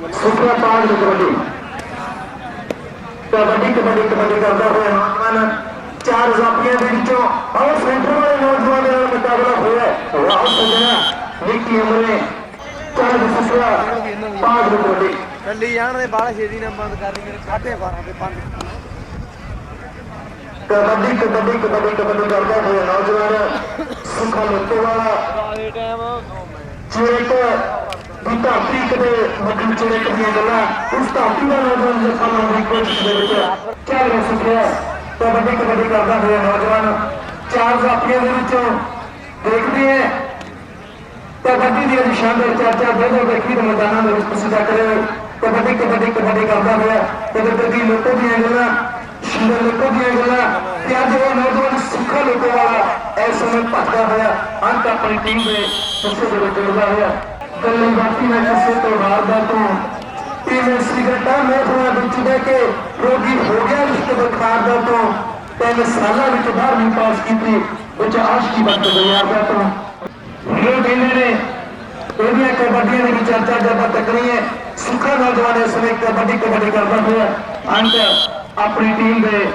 Super ਪਾਗ ਦੀ ਕਬੱਡੀ ਕਬੱਡੀ ਕਬੱਡੀ ਕਬੱਡੀ ਕਰਦਾ ਹੋਇਆ। ਨੌਜਵਾਨ ਚਾਰ ਜ਼ਾਪੀਆਂ ਦੇ ਵਿੱਚੋਂ ਆਹ ਸੈਂਟਰ ਵਾਲੇ ਨੌਜਵਾਨ ਦੇ ਨਾਲ ਮੁਕਾਬਲਾ ਹੋਇਆ। ਹੈ। ਵਾਹ ਸੱਜਣਾ ਨਿੱਕੀ ਉਮਰੇ ਚਾਰ ਸੁਪਰ ਪਾਗ ਦੀ ਕਬੱਡੀ ਚੱਲੀ ਜਾਣ ਦੇ ਬਾਹਲਾ ਛੇਤੀ ਨਾ ਬੰਦ ਕਰਨੀ ਮੇਰੇ 12:30 ਤੇ 5 ਕਬੱਡੀ ਕਬੱਡੀ ਕਬੱਡੀ ਕਬੱਡੀ ਕਰਦਾ ਹੋਇਆ ਨੌਜਵਾਨ ਸੁਖਾ ਲੋਟੇ ਵਾਲਾ ਦੀ ਧਰਤੀ ਕਦੇ ਮੱਖਣ ਚੇਕ ਦੀਆਂ ਗੱਲਾਂ, ਉਸ ਧਰਤੀ ਦਾ ਨੌਜਵਾਨ ਦੇ ਸਾਹਮਣੇ ਦੀ ਕੋਸ਼ਿਸ਼ ਦੇ ਵਿੱਚ ਚੱਲ ਰਿਹਾ ਸੁਖਿਆ ਕਬੱਡੀ ਕਬੱਡੀ ਕਰਦਾ ਹੋਇਆ ਨੌਜਵਾਨ ਚਾਰ ਜ਼ਾਪੀਆਂ ਦੇ ਵਿੱਚੋਂ ਦੇਖਦੇ ਹੈ ਕਬੱਡੀ ਦੀ ਅੱਜ ਸ਼ਾਨਦਾਰ ਚਰਚਾ ਦੇ ਦੇਖੀ ਦੇ ਮੈਦਾਨਾਂ ਦੇ ਵਿੱਚ ਤੁਸੀਂ ਤੱਕ ਰਹੇ ਕਬੱਡੀ ਕਬੱਡੀ ਕਬੱਡੀ ਕਰਦਾ ਹੋਇਆ। ਕਦੇ ਕਦੀ ਲੋਕਾਂ ਦੀਆਂ ਗੱਲਾਂ ਸ਼ਿੰਦਰ ਲੋਕਾਂ ਦੀਆਂ ਗੱਲਾਂ ਤੇ ਅੱਜ ਉਹ ਨੌਜਵਾਨ ਸੁੱਖਾ ਲੋਕਾਂ ਵਾਲਾ ਇਸ ਸਮੇਂ ਭੱਜਦਾ ਹੋਇਆ। ਅੰਤ ਆਪਣੀ ਟੀਮ ਦੇ ਹਿੱਸੇ ਦੇ ਵਿੱਚ ਜੁੜਦਾ ਹੋਇਆ। ਗੱਲਾਂ ਬਾਕੀ ਨਾ ਕਿਸੇ ਤੋਂ ਤੋਂ ਟੀਮ ਸਿਗਰਟਾਂ ਮੋਹਰਾਂ ਵਿੱਚ ਦੇ ਕੇ ਰੋਗੀ ਹੋ ਗਿਆ ਰਿਸ਼ਤੇ ਬਖਾਰ ਦਾ ਤੋਂ ਤਿੰਨ ਸਾਲਾਂ ਵਿੱਚ ਬਾਹਰ ਪਾਸ ਕੀਤੀ ਉੱਚ ਆਸ਼ਕੀ ਬੰਦ ਦੁਨੀਆ ਦਾ ਤੋਂ। ਇਹ ਕਹਿੰਦੇ ਨੇ ਇਹਦੀਆਂ ਕਬੱਡੀਆਂ ਦੀ ਚਰਚਾ ਜਦ ਆਪਾਂ ਤੱਕਣੀ ਹੈ। ਸੁੱਖਾ ਨੌਜਵਾਨ ਇਸ ਸਮੇਂ ਕਬੱਡੀ ਕਬੱਡੀ ਕਰਦਾ ਹੋਇਆ। ਅੰਤ, ਆਪਣੀ ਟੀਮ ਦੇ